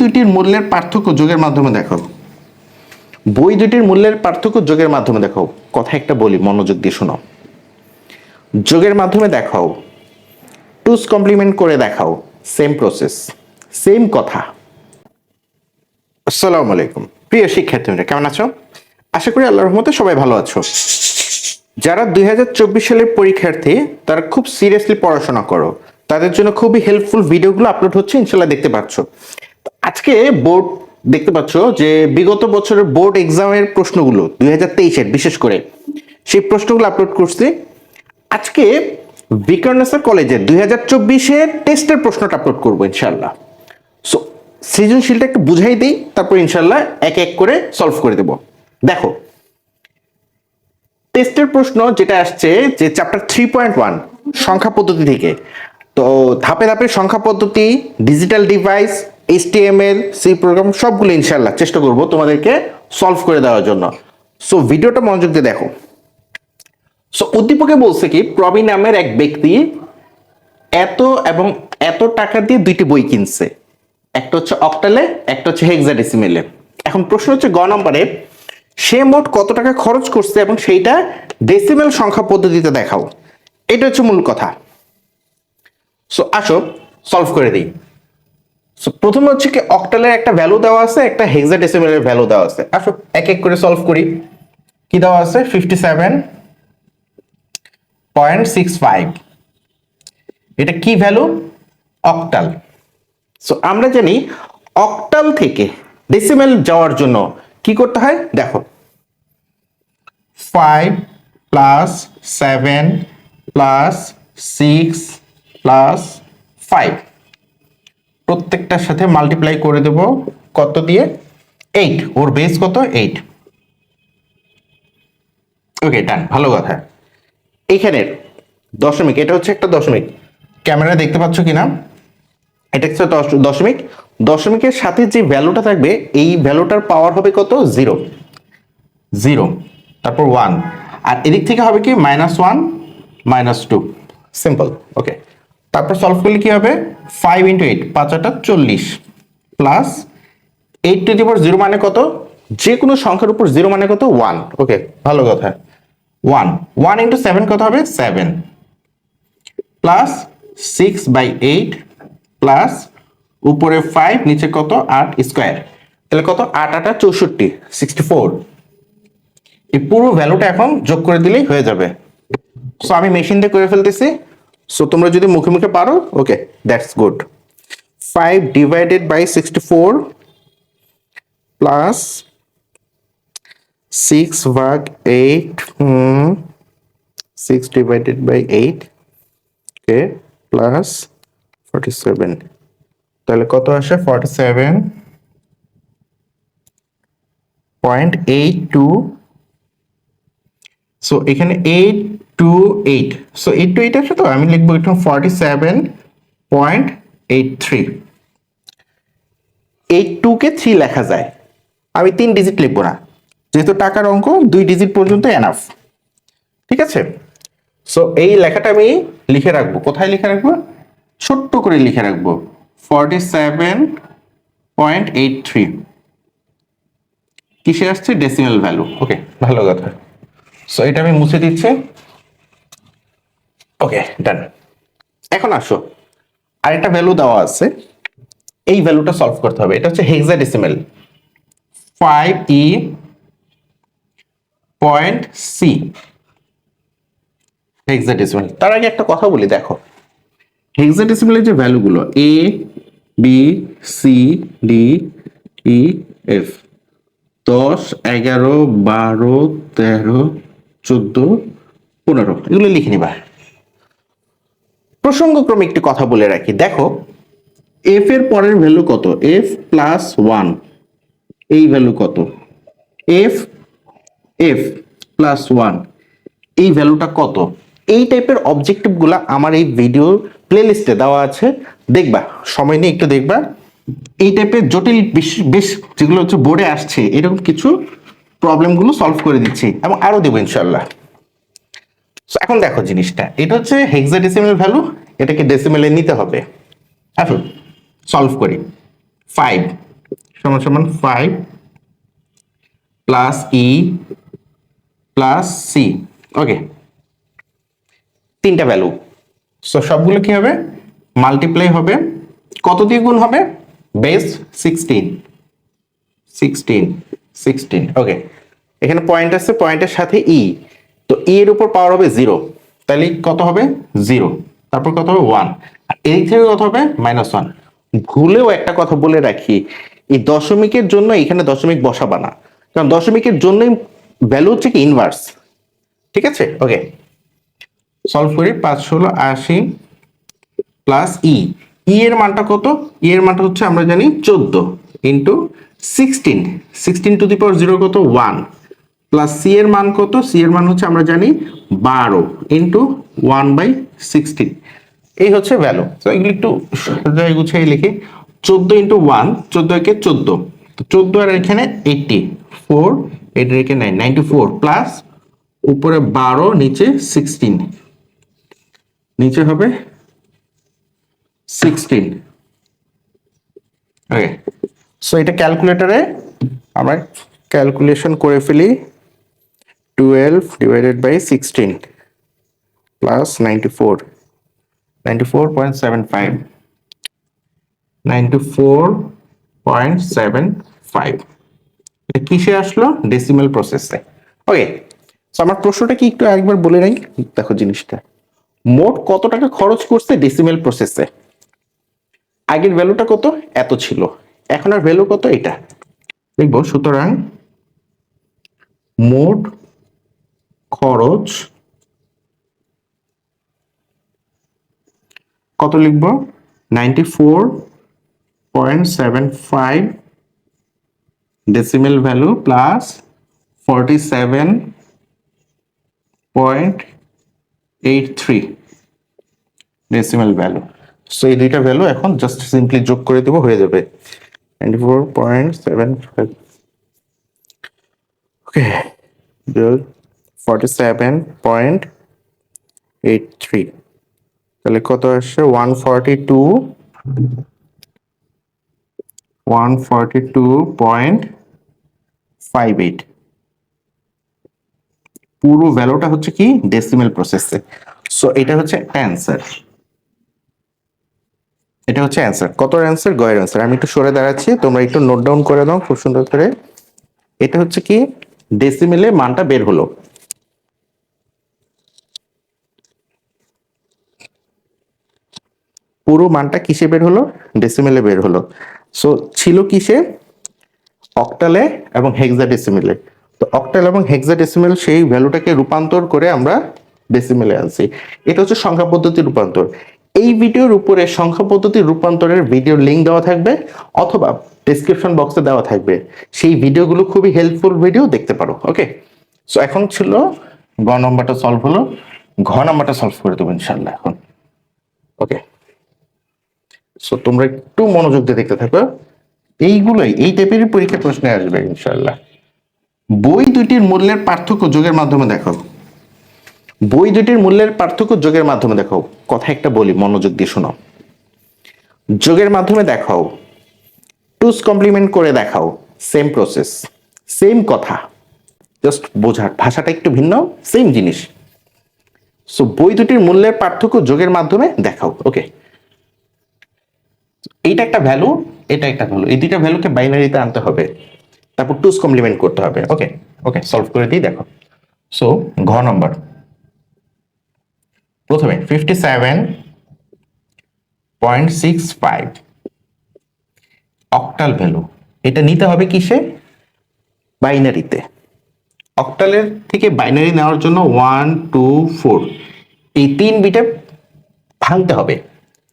দুইটির মূল্যের পার্থক্য যোগের মাধ্যমে দেখো। বই দুটির মূল্যের পার্থক্য যোগের মাধ্যমে দেখো। কথা একটা বলি, মনোযোগ দিয়ে শোনো। যোগের মাধ্যমে দেখাও। টুস কমপ্লিমেন্ট করে দেখাও। সেম প্রসেস সেম কথা। আসসালামু আলাইকুম। প্রিয় শিক্ষার্থীরা কেমন আছো? আশা করি আল্লাহর রহমতে সবাই ভালো আছো। যারা দুই হাজার চব্বিশ সালের পরীক্ষার্থী, তারা খুব সিরিয়াসলি পড়াশোনা করো। তাদের জন্য খুবই হেল্পফুল ভিডিওগুলো আপলোড হচ্ছে ইনশাল্লাহ দেখতে পাচ্ছ। আজকে বোর্ড দেখতে পাচ্ছ যে বিগত বছরের বোর্ড এক্সামের প্রশ্নগুলো দুই হাজার তেইশের, বিশেষ করে সেই প্রশ্নগুলো আপলোড করছি। আজকে বিকর্ণেশ্বর কলেজের দুই হাজার চব্বিশের টেস্টের প্রশ্নটা আপলোড করব ইনশাল্লাহ সো সৃজনশীলটা একটু বুঝাই দিই, তারপর ইনশাল্লাহ এক এক করে সলভ করে দেব। দেখো টেস্টের প্রশ্ন যেটা আসছে যে চ্যাপ্টার থ্রি পয়েন্ট ওয়ান সংখ্যা পদ্ধতি থেকে। তো ধাপে ধাপে সংখ্যা পদ্ধতি digital device HTML C program সবগুলো ইনশাল্লাহ চেষ্টা করব তোমাদেরকে সলভ করে দেওয়ার জন্য। সো ভিডিওটা মনোযোগ দিয়ে দেখো। সো উদ্দীপকে বলছে কি প্রবীণ নামের এক ব্যক্তি এত এবং এত টাকা দিয়ে দুইটি বই কিনছে। একটা হচ্ছে অক্টালে একটা হচ্ছে হেক্সাডেসিমেলে এখন প্রশ্ন হচ্ছে গ নম্বরে, সে মোট কত টাকা খরচ করছে এবং সেইটা ডেসিমেল সংখ্যা পদ্ধতিতে দেখাও। এটা হচ্ছে মূল কথা। সো আসো সলভ করে দিই। সো প্রথমে হচ্ছে কি অক্টালের একটা ভ্যালু দেওয়া আছে, একটা হেক্সাডেসিমেলের ভ্যালু দেওয়া আছে। আসো, এক এক করে সলভ করি। কি দেওয়া আছে? Fifty seven point six five এটা কি ভ্যালু অক্টাল সো আমরা জানি অক্টাল থেকে ডেসিমেল যাওয়ার জন্য কি করতে হয়? দেখো। Five plus seven plus six plus five প্রত্যেকটার সাথে মাল্টিপ্লাই করে দেব। কত দিয়ে? এইট ওর বেস কত? এইট ওকে ডান ভালো কথা। এইখানের দশমিক, এটা হচ্ছে একটা দশমিক। ক্যামেরা দেখতে পাচ্ছ কিনা? এটা হচ্ছে দশ- দশমিক। দশমিকের সাথে যে ভ্যালুটা থাকবে, এই ভ্যালুটার পাওয়ার হবে কত? জিরো জিরো তারপর ওয়ান আর এদিক থেকে হবে কি? Minus one minus two simple okay তারপর সলভ করলে কি হবে? ফাইভ ইন্টু এইট পাঁচ আটা চল্লিশ। Plus eight to the power zero মানে কত? যে কোনো সংখ্যার উপর জিরো মানে কত? ওয়ান ওকে ভালো কথা। ওয়ান ওয়ান ইন্টু সেভেন কত হবে? Seven plus six by eight plus উপরে ফাইভ নিচে কত? আট স্কোয়ার তাহলে কত? আট আটা চৌষট্টি সিক্সটি ফোর এই পুরো ভ্যালুটা এখন যোগ করে দিলেই হয়ে যাবে। সো আমি মেশিন দিয়ে করে ফেলতেছি। সো তোমরা যদি মুখে মুখে পারো okay that's good five divided by sixty four plus six ভাগ eight six divided by eight okay plus forty seven তাহলে কত আসে? Forty seven point eight two so এখানে eight two eight so eight two eight আছে তো? আমি লিখব এখানে forty seven point eight three eight টুকে থ্রি লেখা যায়। আমি তিন ডিজিট লিখব না। যেহেতু টাকার অঙ্ক, দুই ডিজিট পর্যন্ত এনাফ ঠিক আছে? সো এই লেখাটা আমি লিখে রাখব। কোথায় লিখে রাখব? ছোট্ট করে লিখে রাখব। Forty seven point eight three কিসে আসছে? ডেসিমেল ভ্যালু ওকে ভালো কথা। সো এটা আমি মুছে দিচ্ছি। ওকে ডান এখন আসো। আরেকটা ভ্যালু দেওয়া আছে। এই ভ্যালুটা সলভ করতে হবে। এটা হচ্ছে hexadecimal five E point C hexadecimal তার আগে একটা কথা বলি, দেখো। হেক্সাডেসিমেলের যে ভ্যালুগুলো A B C D E F দশ, এগারো, বারো, তেরো, চোদ্দ, পনেরো। এগুলো লিখে নিবা। প্রসঙ্গক্রমে একটি কথা বলে রাখি। দেখো এফ এর পরের ভ্যালু কত? এফ প্লাস ওয়ান এই ভ্যালু কত? এফ এফ প্লাস ওয়ান এই ভ্যালুটা কত? এই টাইপের অবজেক্টিভগুলো আমার এই ভিডিও প্লেলিস্টে দেওয়া আছে। দেখবা, সময় নিয়ে একটু দেখবা। এই টাইপের জটিল বেশ যেগুলো হচ্ছে বোর্ডে আসছে, এরকম কিছু প্রবলেমগুলো সলভ করে দিচ্ছি এবং আরও দেবো ইনশাল্লাহ এখন দেখো জিনিসটা। এটা হচ্ছে হেক্সাডেসিমেল ভ্যালু এটাকে ডেসিমেলে নিতে হবে। আসুন সলভ করি। ফাইভ সমান সমান five plus E plus C okay তিনটা ভ্যালু সো সবগুলো কি হবে? মাল্টিপ্লাই হবে। কত দিয়ে গুণ হবে? Base sixteen sixteen sixteen okay এখানে পয়েন্ট আছে পয়েন্টের সাথে ই তো ই এর উপর পাওয়ার হবে জিরো তাহলে কত হবে? জিরো তারপর কত হবে? ওয়ান আর এদিক থেকে কত হবে? মাইনাস ওয়ান ভুলেও একটা কথা বলে রাখি, এই দশমিকের জন্য এখানে দশমিক বসাবা না। কারণ দশমিকের জন্যই ভ্যালু হচ্ছে কি? ইনভার্স ঠিক আছে? ওকে সলভ করি, পাঁচ, ষোলো, আশি প্লাস ই ই এর মানটা কত? ই এর মানটা হচ্ছে আমরা জানি চোদ্দ into sixteen sixteen to the power zero কত? ওয়ান প্লাস সি এর মান কত? সি এর মান হচ্ছে আমরা জানি বারো ইন্টু ওয়ান বাই সিক্সটিন এই হচ্ছে ভ্যালু তো এগুলো একটু সাজায় লিখি। চোদ্দ ইন্টু ওয়ান চোদ্দ একে চোদ্দ। চোদ্দ আর এখানে এইটটি ফোর এইট রেখে নাইন নাইনটি প্লাস উপরে বারো, নিচে সিক্সটিন নিচে হবে সিক্সটিন ওকে সো এটা ক্যালকুলেটরে আমরা ক্যালকুলেশন করে ফেলি। Twelve divided by sixteen plus ninety four ninety four point seven five ninety four point seven five এটা কিসে আসলো? ডেসিমেল প্রসেসে ওকে সো আমার প্রশ্নটা কি একটু একবার বলে নাই। দেখো জিনিসটা। মোট কত টাকা খরচ করছে ডেসিমেল প্রসেসে আগের ভ্যালুটা কত? এত ছিল। এখন আর ভ্যালু কত? এটা। দেখব, সুতরাং মোট খরচ কত লিখব? Ninety four point seven five decimal value plus forty seven point eight three decimal value so এই দুইটা ভ্যালু এখন জাস্ট সিম্পলি যোগ করে দেবো, হয়ে যাবে। Ninety four point seven five okay forty seven point eight three তাহলে কত আসছে? One forty two one forty two point five eight পুরো ভ্যালুটা হচ্ছে কি? ডেসিমেল প্রসেসে সো এটা হচ্ছে অ্যান্সার এটা হচ্ছে অ্যান্সার কত অ্যান্সার গয়ের অ্যান্সার আমি একটু সরে দাঁড়াচ্ছি, তোমরা একটু নোট ডাউন করে দাও, খুব সুন্দর করে। এটা হচ্ছে কি? ডেসিমেলে মানটা বের হলো। পুরো মানটা কিসে বের হলো? ডেসিমেলে বের হলো। সো ছিল কিসে? অক্টালে এবং হেক্সাডেসিমেলে তো অক্টাল এবং হেক্সাডেসিমেল সেই ভ্যালুটাকে রূপান্তর করে আমরা ডেসিমেলে আনছি। এটা হচ্ছে সংখ্যা পদ্ধতি রূপান্তর। এই ভিডিওর উপরে সংখ্যা পদ্ধতি রূপান্তরের ভিডিও লিংক দেওয়া থাকবে অথবা ডেসক্রিপশন বক্সে দেওয়া থাকবে। সেই ভিডিওগুলো খুবই হেল্পফুল ভিডিও দেখতে পারো ওকে সো এখন ছিল গ নম্বরটা সলভ হলো। ঘ নম্বরটা সলভ করে দেবো ইনশাল্লাহ এখন। ওকে সো তোমরা একটু মনোযোগ দিয়ে দেখতে থাকো। এইগুলোই, এই টাইপেরই পরীক্ষা প্রশ্নে আসবে ইনশাল্লাহ বই দুটির মূল্যের পার্থক্য যোগের মাধ্যমে দেখো। বই দুটির মূল্যের পার্থক্য যোগের মাধ্যমে দেখো। কথা একটা বলি, মনোযোগ দিয়ে শোনো। যোগের মাধ্যমে দেখাও। টুস কমপ্লিমেন্ট করে দেখাও। সেম প্রসেস সেম কথা। জাস্ট বোঝার ভাষাটা একটু ভিন্ন সেম জিনিস। সো বই দুটির মূল্যের পার্থক্য যোগের মাধ্যমে দেখাও ওকে এইটা একটা ভ্যালু এটা একটা ভ্যালু এই দুইটা ভ্যালুকে বাইনারিতে আনতে হবে। তারপর টুস কমপ্লিমেন্ট করতে হবে। ওকে ওকে সলভ করে দিই, দেখো। সো ঘ নম্বর প্রথমে fifty seven point six five octal value এটা নিতে হবে কিসে? বাইনারিতে অক্টালের থেকে বাইনারি নেওয়ার জন্য ওয়ান টু ফোর এই তিন বিটে ভাঙতে হবে।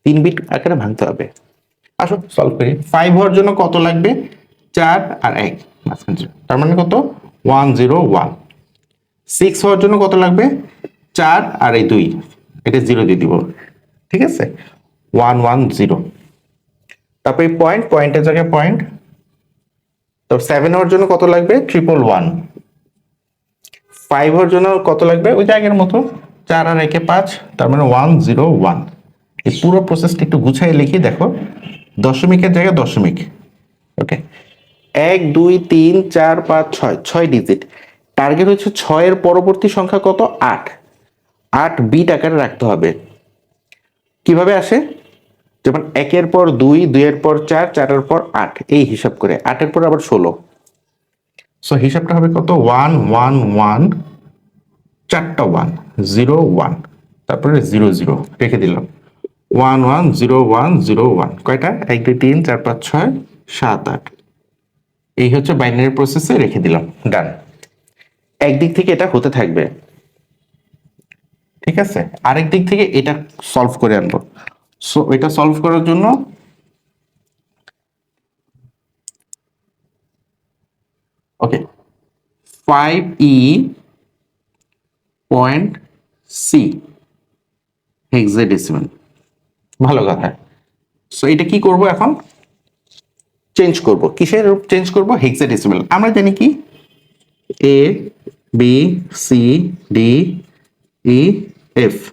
তিন বিট আকারে ভাঙতে হবে। আসো সলভ করি। ফাইভ হওয়ার জন্য কত লাগবে? চার আর এক। তার মানে কত? ওয়ান জিরো ওয়ান সিক্স হওয়ার জন্য কত লাগবে? চার আর এই দুই। এটা জিরো দিয়ে দিব। ঠিক আছে? ওয়ান ওয়ান জিরো তারপর পয়েন্ট পয়েন্টের জায়গায় পয়েন্ট তো সেভেন হওয়ার জন্য কত লাগবে? ট্রিপল ওয়ান ফাইভ হওয়ার জন্য কত লাগবে? ওই জায়গার মতো। চার আর একে পাঁচ। তার মানে ওয়ান জিরো ওয়ান এই পুরো প্রসেসটা একটু গুছাই লিখি, দেখো। দশমিকের জায়গায় দশমিক। ওকে এক, দুই, তিন, চার, পাঁচ, ছয় ছয় ডিজিট টার্গেট হচ্ছে ছয়ের পরবর্তী সংখ্যা কত? আট। আট বিট আকারে রাখতে হবে। কীভাবে আসে? যেমন একের পর দুই দুইয়ের পর চার চারের পর আট। এই হিসাব করে। আটের পর আবার ষোলো। সো হিসাবটা হবে কত? ওয়ান ওয়ান ওয়ান চারটা ওয়ান জিরো ওয়ান তারপরে জিরো জিরো রেখে দিলাম। One one zero one zero one কয়টা? এক, দুই, তিন, চার, পাঁচ, ছয়, সাত, আট। এই হচ্ছে বাইনারি প্রসেসে রেখে দিলাম। ডান একদিক থেকে এটা হতে থাকবে। ঠিক আছে? আরেক দিক থেকে এটা সলভ করে আনব। সো এটা সলভ করার জন্য okay five E point C hexadecimal ভালো কথা। সো এটা কি করব এখন? চেঞ্জ করব। কিসের চেঞ্জ করব? হেক্সাডেসিমাল আমরা জানি কি? A B C D E F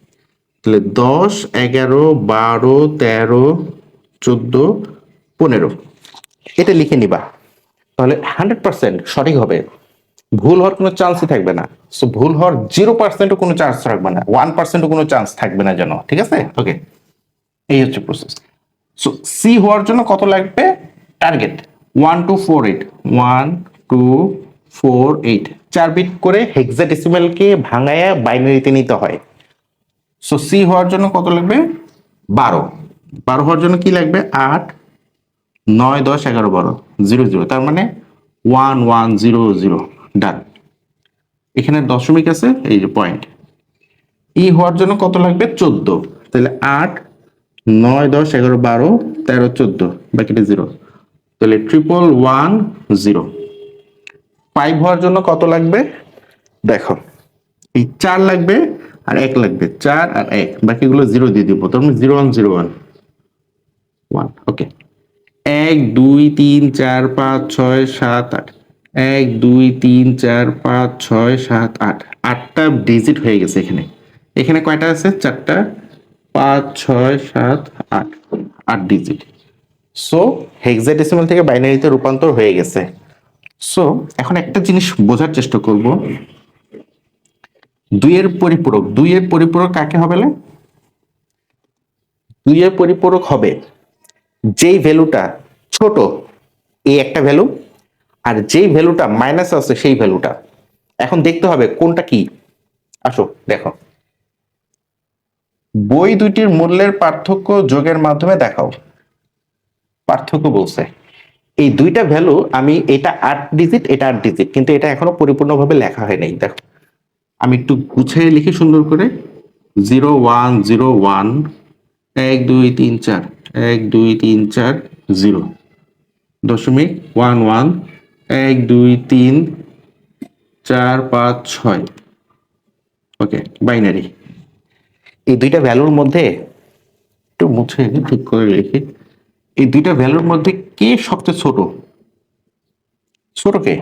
তাহলে দশ, এগারো, বারো, তেরো, চোদ্দ, পনেরো। এটা লিখে নিবা। তাহলে হান্ড্রেড পার্সেন্ট সঠিক হবে। ভুল হওয়ার কোনো চান্সই থাকবে না। সো ভুল হওয়ার জিরো পার্সেন্টও কোনো চান্স থাকবে না। ওয়ান পার্সেন্টও কোনো চান্স থাকবে না যেন। ঠিক আছে? ওকে এই হচ্ছে প্রসেস সো সি হওয়ার জন্য কত লাগবে? Target one two four eight one two four eight চার বিট করে হেক্সাডেসিমালকে ভাঙায়া বাইনারিতে নিতে হয়। সো সি হওয়ার জন্য কত লাগবে? বারো। বারো হওয়ার জন্য কি লাগবে? আট, নয়, দশ, এগারো, বারো, জিরো জিরো। তার মানে one one zero zero done এখানে দশমিক আছে, এই যে পয়েন্ট ই হওয়ার জন্য কত লাগবে? চোদ্দ। তাহলে আট নয় দশ, এগারো বারো, তেরো চোদ্দ বাকিটা জিরো। তাহলে ট্রিপল ওয়ান জিরো ফাইভ হওয়ার জন্য কত লাগবে? দেখো, এই চার লাগবে আর এক লাগবে। চার আর এক বাকিগুলো জিরো দিয়ে দিব। তার মানে zero one zero one one okay এক, দুই, তিন, চার, পাঁচ, ছয়, সাত, আট। এক, দুই, তিন, চার, পাঁচ, ছয়, সাত, আট। আটটা ডিজিট হয়ে গেছে এখানে। এখানে কয়টা আছে? চারটা। পাঁচ, ছয়, সাত, আট আট ডিজিট সো হেক্সাডেসিমাল থেকে বাইনারিতে রূপান্তর হয়ে গেছে। সো এখন একটা জিনিস বোঝার চেষ্টা করব। দুইয়ের পরিপূরক দুইয়ের পরিপূরক কাকে হবে লে? দুইয়ের পরিপূরক হবে যেই ভ্যালুটা ছোট এই একটা ভ্যালু, আর যেই ভ্যালুটা মাইনাস আছে সেই ভ্যালুটা। এখন দেখতে হবে কোনটা কি? আসো, দেখো। বই দুইটির মূল্যের পার্থক্য যোগের মাধ্যমে দেখাও। পার্থক্য বলছে, এই দুইটা ভ্যালু আমি এটা আট ডিজিট এটা আট ডিজিট কিন্তু এটা এখনও পরিপূর্ণভাবে লেখা হয় নাই, দেখো। আমি একটু গুছিয়ে লিখি সুন্দর করে। জিরো ওয়ান জিরো ওয়ান, এক, দুই, তিন, চার, এক, দুই, তিন, চার, জিরো। দশমিক ওয়ান ওয়ান, এক, দুই, তিন, চার, পাঁচ, ছয়। Okay, binary. এই দুইটা ভ্যালুর মধ্যে একটু মুছে ঠিক করে লিখি এই দুইটা ভ্যালুর মধ্যে কে সবচেয়ে ছোট? ছোট কে?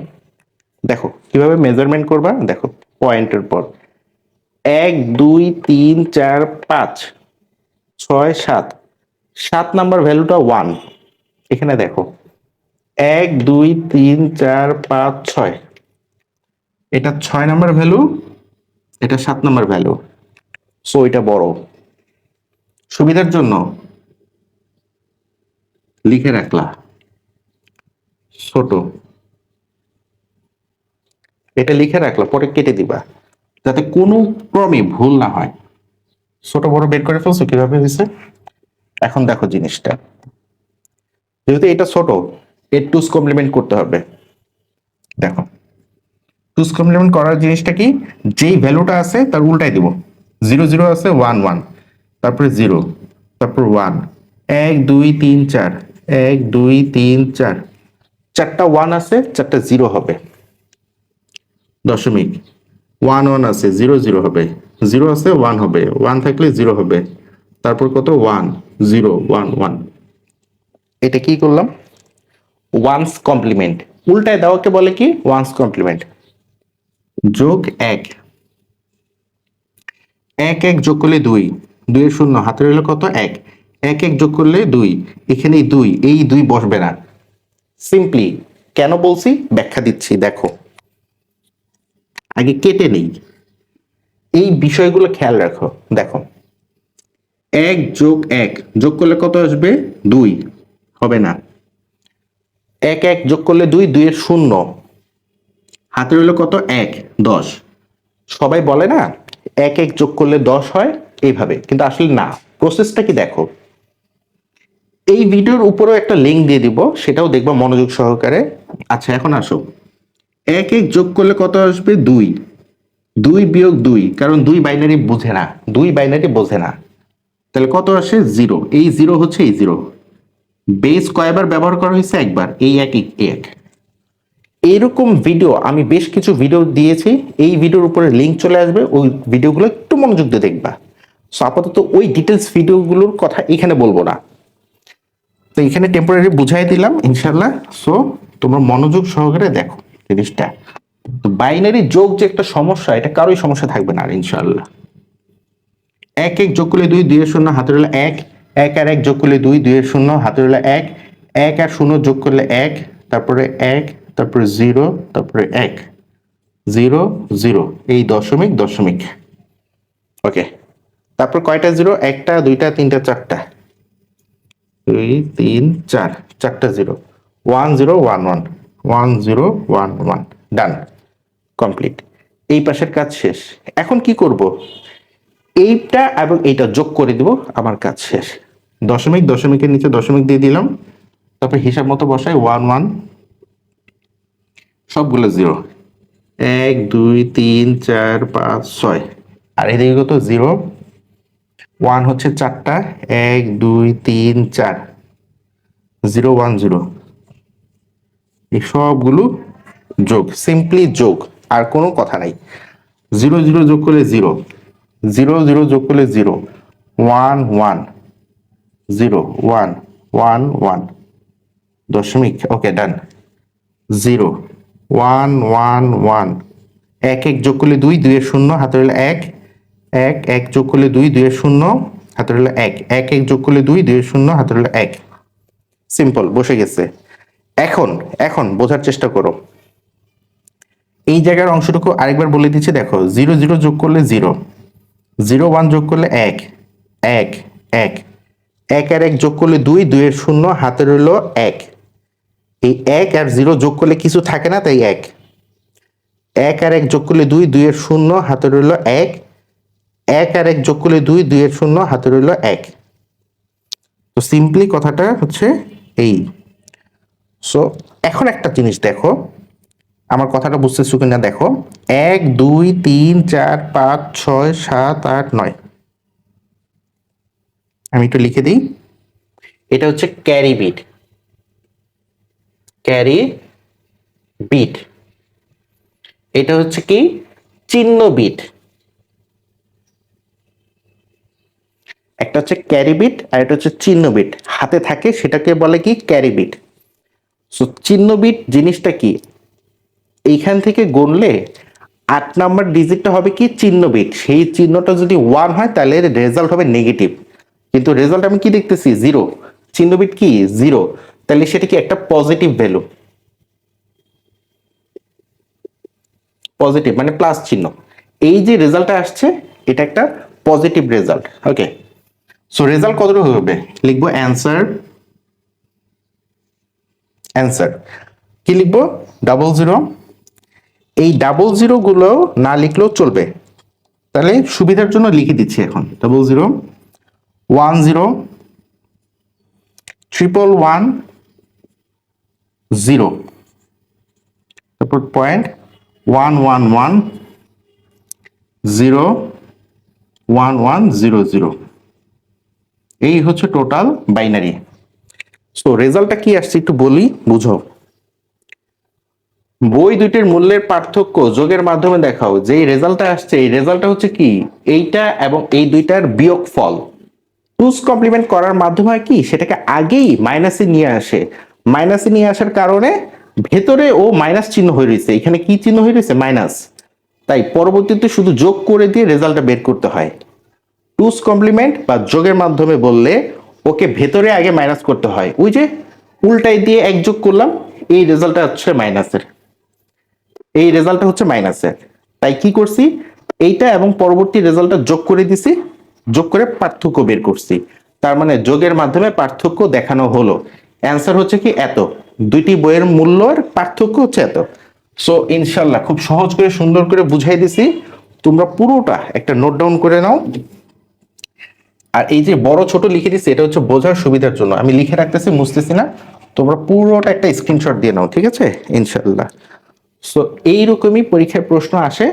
দেখো, কীভাবে মেজারমেন্ট করবা? দেখো পয়েন্টের পর। এক, দুই, তিন, চার, পাঁচ, ছয়, সাত। সাত নাম্বার ভ্যালুটা ওয়ান এখানে দেখো। এক, দুই, তিন, চার, পাঁচ, ছয়। এটা ছয় নাম্বার ভ্যালু এটা সাত নাম্বার ভ্যালু সো এটা বড়। সুবিধার জন্য লিখে রাখলা। ছোট। এটা লিখে রাখলা, পরে কেটে দিবা। যাতে কোনো ক্রমে ভুল না হয়। ছোট, বড় বের করে ফেলছো, কীভাবে হয়েছে? এখন দেখো জিনিসটা। যেহেতু এটা ছোট, এর টুস কমপ্লিমেন্ট করতে হবে। দেখো। টুস কমপ্লিমেন্ট করার জিনিসটা কি? যেই ভ্যালুটা আছে, তার উল্টাই দিব। জিরো জিরো আছে, ওয়ান ওয়ান। তারপরে জিরো, তারপর ওয়ান। এক, দুই, তিন, চার। এক, দুই, তিন, চার। চারটা ওয়ান আছে, চারটা জিরো হবে। দশমিক। ওয়ান ওয়ান আছে, জিরো জিরো হবে। জিরো আছে, ওয়ান হবে। ওয়ান থাকলে জিরো হবে। তারপর কত? One, zero, one one. এটা কি করলাম? One's complement. উল্টায় দেওয়াকে বলে কি? One's complement. যোগ এক। এক এক যোগ করলে দুই। দুইয়ের শূন্য হাতে রইল কত? এক। এক এক যোগ করলে দুই। এখানে দুই, এই দুই বসবে না। সিম্পলি কেন বলছি? ব্যাখ্যা দিচ্ছি, দেখো। আগে কেটে নেই। এই বিষয়গুলো খেয়াল রাখো, দেখো। এক যোগ এক, যোগ করলে কত আসবে? দুই। হবে না। এক এক যোগ করলে দুই, দুইয়ের শূন্য। হাতে রইল কত? এক, দশ। সবাই বলে না? এক এক যোগ করলে দশ হয়, এইভাবে। কিন্তু আসলে না। প্রসেসটা কি দেখো? এই ভিডিওর উপরেও একটা লিঙ্ক দিয়ে দিব, সেটাও দেখবা মনোযোগ সহকারে। আচ্ছা এখন আসো। এক এক যোগ করলে কত আসবে? দুই। দুই বিয়োগ দুই, কারণ দুই বাইনারি বোঝে না। দুই বাইনারি বোঝে না। তাহলে কত আসে? জিরো এই জিরো হচ্ছে এই জিরো বেস কয়বার ব্যবহার করা হয়েছে? একবার। এই এক এক। এরকম ভিডিও আমি বেশ কিছু ভিডিও দিয়েছি। এই ভিডিওর উপরে লিঙ্ক চলে আসবে, ওই ভিডিওগুলো একটু মনোযোগ দিয়ে দেখবা। সো আপাতত ওই ডিটেলস ভিডিওগুলোর কথা এখানে বলব না। তো এখানে টেম্পোরারি বুঝাই দিলাম ইনশাল্লাহ সো তোমরা মনোযোগ সহকারে দেখো জিনিসটা। তো বাইনারি যোগ যে একটা সমস্যা, এটা কারোই সমস্যা থাকবে না ইনশাল্লাহ এক এক যোগ করলে দুই দুইয়ের শূন্য, হাতের এক। এক আর এক যোগ করলে দুই দুইয়ের শূন্য, হাতের এক। এক আর শূন্য যোগ করলে এক, তারপরে এক। তারপরে জিরো, তারপরে এক। জিরো জিরো, এই দশমিক দশমিক। ওকে তারপর কয়টা জিরো? একটা, দুইটা, তিনটা, চারটা। দুই, তিন, চার, চারটা zero. One zero, one one. One, zero, one one. Done complete এই পাশের কাজ শেষ। এখন কি করব? এইটা এবং এইটা যোগ করে দিব, আমার কাজ শেষ। দশমিক, দশমিকের নিচে দশমিক দিয়ে দিলাম। তারপর হিসাব মতো বসাই, ওয়ান ওয়ান। সবগুলো জিরো। এক, দুই, তিন, চার, পাঁচ, ছয়। আর এদিকে কত? জিরো। ওয়ান হচ্ছে চারটা। এক, দুই, তিন, চার। Zero, one, zero. এই সবগুলো যোগ। সিম্পলি যোগ। আর কোনো কথা নাই। জিরো জিরো যোগ করলে জিরো। জিরো জিরো যোগ করলে zero. One one. Zero, one one one. দশমিক। Okay done zero one one one. এক এক যোগ করলে দুই দুইয়ের শূন্য হাতে রইল এক। এক এক যোগ করলে দুই দুইয়ের শূন্য হাতে রইল এক। এক এক যোগ করলে দুই দুইয়ের শূন্য হাতে রইল এক। সিম্পল বসে গেছে। এখন এখন বোঝার চেষ্টা করো। এই জায়গার অংশটুকু আরেকবার বলে দিচ্ছি, দেখো, জিরো জিরো যোগ করলে জিরো। জিরো, ওয়ান যোগ করলে এক। এক এক। এক আর এক যোগ করলে দুই দুইয়ের শূন্য হাতে রইল এক। এই এক আর জিরো যোগ করলে কিছু থাকে না, তাই এক। এক আর এক যোগ করলে দুই দুইয়ের শূন্য, হাতে রইল এক। এক আর এক যোগ করলে দুই দুইয়ের শূন্য, হাতে রইল এক। তো সিম্পলি কথাটা হচ্ছে এই। সো এখন একটা জিনিস দেখো। আমার কথাটা বুঝতেছো কিনা দেখো। এক, দুই, তিন, চার, পাঁচ, ছয়, সাত, আট, নয়। আমি একটু লিখে দিই। এটা হচ্ছে ক্যারি বিট। Carry bit. এটা হচ্ছে কি? চিহ্ন বিট। একটা হচ্ছে ক্যারি বিট আর এটা হচ্ছে চিহ্ন বিট। হাতে থাকে, সেটাকে বলে কি? Carry bit. সো চিহ্ন বিট জিনিসটা কি? এইখান থেকে গণলে আট নাম্বার ডিজিটটা হবে কি? চিহ্ন বিট। সেই চিহ্নটা যদি ওয়ান হয়, তাহলে রেজাল্ট হবে নেগেটিভ কিন্তু রেজাল্ট আমি কি দেখতেছি? জিরো চিহ্ন বিট কি? জিরো তাহলে সেটা কি একটা পজিটিভ ভ্যালু পজিটিভ মানে প্লাস চিহ্ন। এই যে রেজাল্টটা আসছে, এটা একটা positive result okay so result কতটুকু হবে? লিখব অ্যান্সার অ্যান্সার কি লিখব? ডাবল জিরো এই ডাবল জিরো গুলো না লিখলেও চলবে। তাহলে সুবিধার জন্য লিখে দিচ্ছি এখন। Double zero one zero triple one zero তারপর point one one one zero one one zero zero এই হচ্ছে টোটাল বাইনারি সো রেজাল্টটা কি আসছে একটু বলি, বুঝো। বই দুইটির মূল্যের পার্থক্য যোগের মাধ্যমে দেখাও। যে রেজাল্টটা আসছে, এই রেজাল্টটা হচ্ছে কি? এইটা এবং এই দুইটার বিয়োগ ফল টুস কমপ্লিমেন্ট করার মাধ্যমে কি? সেটাকে আগেই মাইনাসে নিয়ে আসে। মাইনাসে নিয়ে আসার কারণে ভেতরে ও মাইনাস চিহ্ন হয়ে রয়েছে। এখানে কি চিহ্ন হয়ে রয়েছে? মাইনাস। তাই পরবর্তীতে শুধু যোগ করে দিয়ে রেজাল্টটা বের করতে হয়। টুস কমপ্লিমেন্ট বা যোগের মাধ্যমে বললে ওকে ভেতরে আগে মাইনাস করতে হয়। ওই যে উল্টাই দিয়ে এক যোগ করলাম, এই রেজাল্টটা হচ্ছে মাইনাসের। এই রেজাল্টটা হচ্ছে মাইনাসের। তাই কি করছি? এইটা এবং পরবর্তী রেজাল্টটা যোগ করে দিছি, যোগ করে পার্থক্য বের করছি। তার মানে যোগের মাধ্যমে পার্থক্য দেখানো হলো। অ্যান্সার হচ্ছে কি এত। দুইটি বইয়ের মূল্যের পার্থক্য হচ্ছে এত। সো ইনশাল্লাহ খুব সহজ করে, সুন্দর করে বুঝাই দিছি। তোমরা পুরোটা একটা নোট ডাউন করে নাও। আর এই যে বড় ছোট লিখে দিচ্ছি এটা হচ্ছে বোঝার সুবিধার জন্য। আমি লিখে রাখতেছি, মুছতেছি না। তোমরা পুরোটা একটা স্ক্রিনশট দিয়ে নাও, ঠিক আছে? ইনশাল্লাহ। সো এইরকমই পরীক্ষায় প্রশ্ন আসে,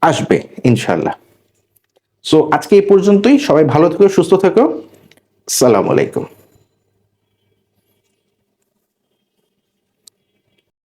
আসবে, ইনশাল্লাহ। সো আজকে এই পর্যন্তই। সবাই ভালো থেকো, সুস্থ থেকো। সালাম আলাইকুম।